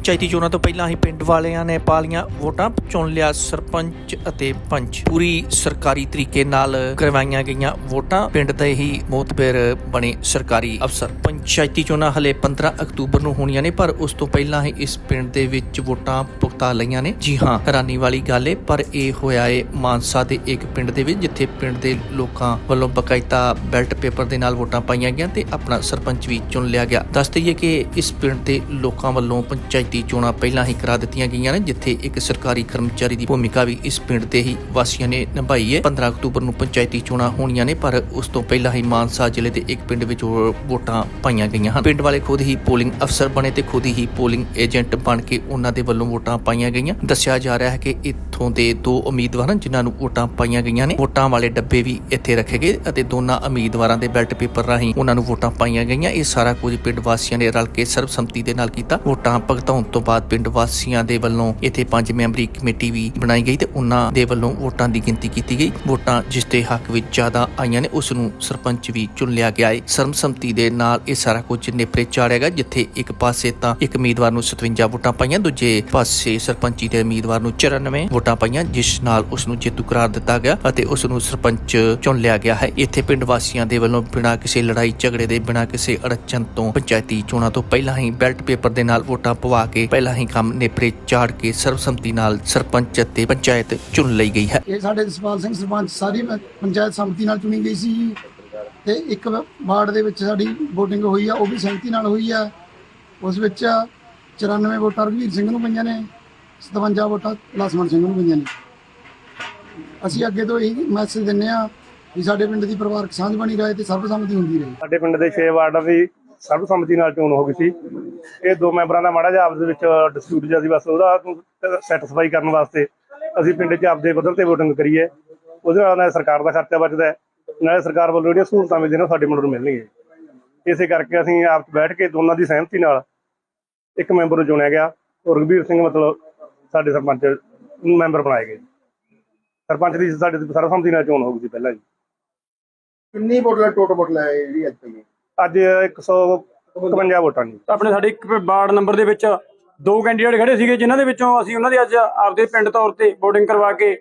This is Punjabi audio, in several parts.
ਪੰਚਾਇਤੀ ਚੋਣਾਂ ਤੋਂ ਪਹਿਲਾਂ ਹੀ ਪਿੰਡ ਵਾਲਿਆਂ ਨੇ ਪਾਲੀਆਂ ਵੋਟਾਂ, ਚੁਣ ਲਿਆ ਸਰਪੰਚ ਅਤੇ ਪੰਚ। ਪੂਰੀ ਸਰਕਾਰੀ ਤਰੀਕੇ ਨਾਲ ਕਰਵਾਈਆਂ ਗਈਆਂ ਵੋਟਾਂ। ਪਿੰਡ ਦੇ ਹੀ ਮੋਤਬਰ ਬਣੇ ਸਰਕਾਰੀ ਅਫਸਰ। ਪੰਚਾਇਤੀ ਚੋਣਾਂ ਹਲੇ 15 ਅਕਤੂਬਰ ਨੂੰ ਹੋਣੀਆਂ ਨੇ, ਪਰ ਉਸ ਤੋਂ ਪਹਿਲਾਂ ਹੀ ਇਸ ਪਿੰਡ ਦੇ ਵਿੱਚ ਵੋਟਾਂ ਪੁਖਤਾ ਲਈਆਂ ਨੇ। ਜੀ ਹਾਂ, ਹੈਰਾਨੀ ਵਾਲੀ ਗੱਲ ਏ, ਪਰ ਇਹ ਹੋਇਆ ਏ ਮਾਨਸਾ ਦੇ ਇੱਕ ਪਿੰਡ ਦੇ ਵਿੱਚ, ਜਿੱਥੇ ਪਿੰਡ ਦੇ ਲੋਕਾਂ ਵੱਲੋਂ ਬਕਾਇਦਾ ਬੈਲਟ ਪੇਪਰ ਦੇ ਨਾਲ ਵੋਟਾਂ ਪਾਈਆਂ ਗਈਆਂ ਤੇ ਆਪਣਾ ਸਰਪੰਚ ਵੀ ਚੁਣ ਲਿਆ ਗਿਆ। ਦੱਸ ਦਈਏ ਕਿ ਇਸ ਪਿੰਡ ਦੇ ਲੋਕਾਂ ਵੱਲੋਂ ਪੰਚਾਇਤੀ ਚੋਣਾਂ ਪਹਿਲਾਂ ਹੀ ਕਰਾ ਦਿੱਤੀਆਂ ਗਈਆਂ ਨੇ, ਜਿੱਥੇ ਇੱਕ ਸਰਕਾਰੀ ਕਰਮਚਾਰੀ ਦੀ ਭੂਮਿਕਾ ਵੀ ਇਸ ਪਿੰਡ ਦੇ ਹੀ ਵਾਸੀਆਂ ਨੇ ਨਿਭਾਈ ਹੈ। 15 ਅਕਤੂਬਰ ਨੂੰ ਪੰਚਾਇਤੀ ਚੋਣਾਂ ਹੋਣੀਆਂ ਨੇ, ਪਰ ਉਸ ਤੋਂ ਪਹਿਲਾਂ ਹੀ ਮਾਨਸਾ ਜ਼ਿਲ੍ਹੇ ਦੇ ਇੱਕ ਪਿੰਡ ਵਿੱਚ ਵੋਟਾਂ ਪਾਈਆਂ ਗਈਆਂ ਹਨ। ਪਿੰਡ ਵਾਲੇ ਖੁਦ ਹੀ ਪੋਲਿੰਗ ਅਫਸਰ ਬਣੇ ਤੇ ਖੁਦ ਹੀ ਪੋਲਿੰਗ ਏਜੰਟ ਬਣ ਕੇ ਉਹਨਾਂ ਦੇ ਵੱਲੋਂ ਵੋਟਾਂ ਪਾਈਆਂ ਗਈਆਂ। ਦੱਸਿਆ ਜਾ ਰਿਹਾ ਹੈ ਕਿ ਇੱਥੋਂ ਦੇ ਦੋ ਉਮੀਦਵਾਰਾਂ ਜਿਨ੍ਹਾਂ ਨੂੰ ਵੋਟਾਂ ਪਾਈਆਂ ਗਈਆਂ ਨੇ। ਵੋਟਾਂ ਵਾਲੇ ਡੱਬੇ ਵੀ ਇੱਥੇ ਰੱਖੇ ਗਏ ਅਤੇ ਦੋਨਾਂ ਉਮੀਦਵਾਰਾਂ ਦੇ ਬੈਲਟ ਪੇਪਰ ਰਾਹੀਂ ਉਹਨਾਂ ਨੂੰ ਵੋਟਾਂ ਪਾਈਆਂ ਗਈਆਂ। ਇਹ ਸਾਰਾ ਕੁਝ ਪਿੰਡ ਵਾਸੀਆਂ ਨੇ ਰਲ ਕੇ ਸਰਬਸੰਮਤੀ ਦੇ ਨਾਲ ਕੀਤਾ। ਵੋਟਾਂ ਭਗਤਾਉਣ ਤੋਂ ਬਾਅਦ ਪਿੰਡ ਵਾਸੀਆਂ ਦੇ ਵੱਲੋਂ ਇੱਥੇ ਪੰਜ ਮੈਂਬਰੀ ਕਮੇਟੀ ਵੀ ਬਣਾਈ ਗਈ ਤੇ ਉਹਨਾਂ ਦੇ ਵੱਲੋਂ ਵੋਟਾਂ ਦੀ ਗਿਣਤੀ ਕੀਤੀ ਗਈ। ਵੋਟਾਂ ਜਿਸ ਦੇ ਹੱਕ ਵਿੱਚ ਜ਼ਿਆਦਾ ਆਈਆਂ ਨੇ, ਉਸ ਨੂੰ ਸਰਪੰਚ ਵੀ ਚੁਣ ਲਿਆ ਗਿਆ ਹੈ ਸਰਬਸੰਮਤੀ ਦੇ ਨਾਲ ਇਹ ਸਾਰਾ ਕੁਝ ਨੇਪਰੇ ਚਾੜਿਆ ਗਿਆ, ਜਿੱਥੇ ਇੱਕ ਪਾਸੇ ਤਾਂ ਇੱਕ ਉਮੀਦਵਾਰ ਨੂੰ 57 ਵੋਟਾਂ ਪਾਈਆਂ, ਦੂਜੇ ਪਾਸੇ ਸਰਪੰਚੀ ਦੇ ਉਮੀਦਵਾਰ ਨੂੰ 94 ਵੋਟਾਂ ਪਾਈਆਂ, ਜਿਸ ਨਾਲ ਉਸ ਨੂੰ ਜੇਤੂ ਕਰਾਰ ਦਿੱਤਾ ਗਿਆ ਅਤੇ ਉਸ ਨੂੰ ਸਰਪੰਚ ਚੁਣ ਲਿਆ ਗਿਆ ਹੈ। ਇੱਥੇ ਪਿੰਡ ਵਾਸੀਆਂ ਦੇ ਵੱਲੋਂ ਬਿਨਾਂ ਕਿਸੇ ਲੜਾਈ ਝਗੜੇ ਦੇ, ਬਿਨਾਂ ਕਿਸੇ ਅੜਚਨ ਤੋਂ ਪੰਚਾਇਤੀ ਚੋਣਾਂ ਤੋਂ ਪਹਿਲਾਂ ਹੀ ਬੈਲਟ ਪੇਪਰ ਦੇ ਨਾਲ ਵੋਟਾਂ ਪਵਾ ਕੇ ਪਹਿਲਾਂ ਹੀ ਕੰਮ ਨੇਪਰੇ ਚਾੜ ਕੇ ਸਰਬਸੰਮਤੀ ਨਾਲ ਸਰਪੰਚ ਅਤੇ ਪੰਚਾਇਤ ਚੁਣ ਲਈ ਗਈ ਹੈ। ਇਹ ਸਾਡੇ ਜਸਪਾਲ ਸਿੰਘ ਸਰਪੰਚ ਸਾਰੀ ਪੰਚਾਇਤ ਸੰਮਤੀ ਨਾਲ ਚੁਣੀ ਗਈ ਸੀ। ਜੀ ਤੇ ਇੱਕ ਵਾਰਡ ਦੇ ਵਿੱਚ ਸਾਡੀ VOTING ਹੋਈ ਆ ਉਹ ਵੀ ਸਹਿਮਤੀ ਨਾਲ ਹੋਈ ਆ। ਉਸ ਵਿੱਚ 94 ਵੋਟਾਂ ਰਘਵੀਰ ਸਿੰਘ ਨੂੰ ਪਈਆਂ ਨੇ 57 ਵੋਟਾਂ ਲਸਮਣ ਸਿੰਘ ਨੂੰ ਪਈਆਂ ਨੇ। ਅਸੀਂ ਅੱਗੇ ਤੋਂ ਇਹੀ ਮੈਸੇਜ ਦਿੰਨੇ ਆ ਵੀ ਸਾਡੇ ਪਿੰਡ ਦੀ ਪਰਿਵਾਰਕ ਸਾਂਝ ਬਣੀ ਰਹੇ ਤੇ ਸਰਬਸੰਮਤੀ ਹੁੰਦੀ ਰਹੇ। ਸਾਡੇ ਪਿੰਡ ਦੇ 6 ਵਾਰਡਾਂ ਦੀ ਸਰਬਸੰਮਤੀ ਨਾਲ ਚੋਣ ਹੋ ਗਈ ਸੀ। ਇਹ ਦੋ ਮੈਂਬਰਾਂ ਦਾ ਮਾੜਾ ਜਿਹਾ ਆਪਸ ਵਿੱਚ ਡਿਸਪਿਊਟ ਜਿਹਾ ਸੀ, ਬਸ ਉਹਦਾ ਸੈਟੀਸਫਾਈ ਕਰਨ ਵਾਸਤੇ ਅਸੀਂ ਪਿੰਡ 'ਚ ਆਪਦੇ ਪੱਧਰ ਤੇ VOTING ਕਰੀਏ। ਉਹਦੇ ਨਾਲ ਨਾਲੇ ਸਰਕਾਰ ਦਾ ਖਰਚਾ ਬਚਦਾ ਨਾਲੇ ਸਰਕਾਰ ਵੱਲੋਂ ਜਿਹੜੀਆਂ ਸਹੂਲਤਾਂ ਮਿਲਦੀਆਂ ਸਾਡੇ ਮੁੰਡੇ ਨੂੰ ਮਿਲਣਗੀਆਂ। ਇਸੇ ਕਰਕੇ ਅਸੀਂ ਆਪ ਬੈਠ ਕੇ ਦੋਨਾਂ ਦੀ ਸਹਿਮਤੀ ਨਾਲ ਇੱਕ ਮੈਂਬਰ ਨੂੰ ਚੁਣਿਆ ਗਿਆ। ਔਰ ਰਘਬੀਰ ਸਿੰਘ ਮਤਲਬ ਸਾਡੇ ਸਰਪੰਚ ਮੈਂਬਰ ਬਣਾਏ ਗਏ। ਸਰਪੰਚ ਦੀ ਸਾਡੇ ਸਰਬਸੰਮਤੀ ਨਾਲ ਚੋਣ ਹੋ ਗਈ ਸੀ ਪਹਿਲਾਂ ਜੀ ਕਿੰਨੀ ਵੋਟਾਂ ਟੋਟਲ ਵੋਟਾਂ ਜਿਹੜੀ ਅੱਜ ਪਈ ਅੱਜ 151 ਵੋਟਾਂ ਜੀ। ਆਪਣੇ ਸਾਡੇ ਇੱਕ ਵਾਰਡ ਨੰਬਰ ਦੇ ਵਿੱਚ ਦੋ ਕੈਂਡੀਡੇਟ ਖੜੇ ਸੀਗੇ, ਜਿਨ੍ਹਾਂ ਦੇ ਵਿੱਚੋਂ ਅਸੀਂ ਉਹਨਾਂ ਦੇ ਅੱਜ ਆਪਦੇ ਪਿੰਡ ਤੌਰ ਤੇ VOTING ਕਰਵਾ ਕੇ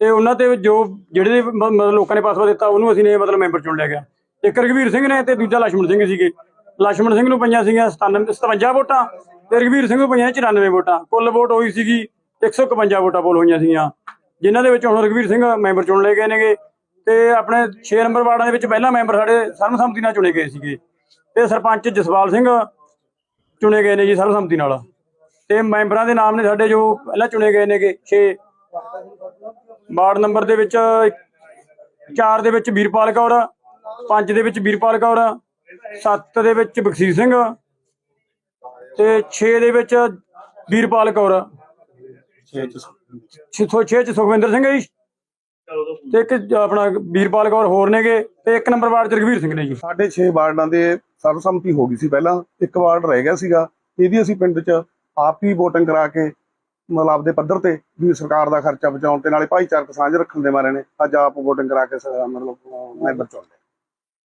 ਤੇ ਉਹਨਾਂ ਤੇ ਜੋ ਜਿਹੜੇ ਮਤਲਬ ਲੋਕਾਂ ਨੇ ਪਾਸਵਾ ਦਿੱਤਾ, ਉਹਨੂੰ ਅਸੀਂ ਨੇ ਮਤਲਬ ਮੈਂਬਰ ਚੁਣ ਲਿਆ ਗਿਆ। ਇੱਕ ਰਘਵੀਰ ਸਿੰਘ ਨੇ ਤੇ ਦੂਜਾ ਲక్ష్మణ ਸਿੰਘ ਸੀਗੇ। ਲక్ష్మణ ਸਿੰਘ ਨੂੰ ਪਈਆਂ ਸੀਗੀਆਂ 57 ਵੋਟਾਂ ਤੇ ਰਘਵੀਰ ਸਿੰਘ ਨੂੰ ਪਈਆਂ 94 ਵੋਟਾਂ। ਕੁੱਲ ਵੋਟ ਹੋਈ ਸੀਗੀ 151 ਵੋਟਾਂ ਪੋਲ ਹੋਈਆਂ ਸੀਗੀਆਂ। ਜਿਨ੍ਹਾਂ ਦੇ ਵਿੱਚ ਹੁਣ ਰਘਵੀਰ ਸਿੰਘ ਮੈਂਬਰ ਚੁਣ ਲਏ ਗਏ ਨੇਗੇ। ਤੇ ਆਪਣੇ 6 ਨੰਬਰ ਵਾਰਡਾਂ ਦੇ ਵਿੱਚ ਪਹਿਲਾ ਮੈਂਬਰ ਸਾਡੇ ਸਰਬਸੰਮਤੀ ਨਾਲ ਚੁਣੇ ਗਏ ਸੀਗੇ। ਤੇ ਸਰਪੰਚ ਜਸਵਾਲ ਸਿੰਘ ਚੁਣੇ ਗਏ ਨੇ ਜੀ ਸਰਬਸੰਮਤੀ ਨਾਲ। ਤੇ ਮੈਂਬਰਾਂ ਦੇ ਨਾਮ ਨੇ ਸਾਡੇ ਜੋ ਪਹਿਲਾਂ ਚੁਣੇ ਗਏ ਨੇਗੇ 6 ਵਾਰਡ ਨੰਬਰ ਦੇ ਵਿੱਚ 4 ਦੇ ਵਿੱਚ ਵੀਰਪਾਲ ਕੌਰ 5 ਦੇ ਵਿੱਚ ਵੀਰਪਾਲ ਕੌਰ 7 ਦੇ ਵਿੱਚ ਬਖਸ਼ੀਰ ਸਿੰਘ ਤੇ 6 ਦੇ ਵਿੱਚ ਵੀਰਪਾਲ ਕੌਰ। 6 6 ਚ ਸੁਖਵਿੰਦਰ ਸਿੰਘ ਜੀ। ਤੇ ਇੱਕ ਆਪਣਾ ਵੀਰਪਾਲ ਕੌਰ ਹੋਰ ਨੇਗੇ ਤੇ ਇੱਕ ਨੰਬਰ ਵਾਰਡ ਚ ਰਘਵੀਰ ਸਿੰਘ ਨੇ ਜੀ। ਸਾਡੇ 6 ਵਾਰਡਾਂ ਦੇ ਸਰਬਸੰਮਤੀ ਹੋ ਗਈ ਸੀ ਪਹਿਲਾਂ, ਇੱਕ ਵਾਰਡ ਰਹਿ ਗਿਆ ਸੀਗਾ, ਇਹਦੀ ਅਸੀਂ ਪਿੰਡ 'ਚ ਆਪ ਹੀ ਵੋਟਿੰਗ ਕਰਾ ਕੇ ਮਤਲਬ ਆਪਦੇ ਪੱਧਰ ਤੇ ਵੀ ਸਰਕਾਰ ਦਾ ਖਰਚਾ ਬਚਾਉਣ ਤੇ ਨਾਲੇ ਭਾਈਚਾਰਕ ਸਾਂਝ ਰੱਖਣ ਦੇ ਮਾਰੇ ਨੇ, ਅੱਜ ਆਪ ਵੋਟਿੰਗ ਕਰਾ ਕੇ ਮਤਲਬ ਮੈਂਬਰ ਚੁਣ ਲਏ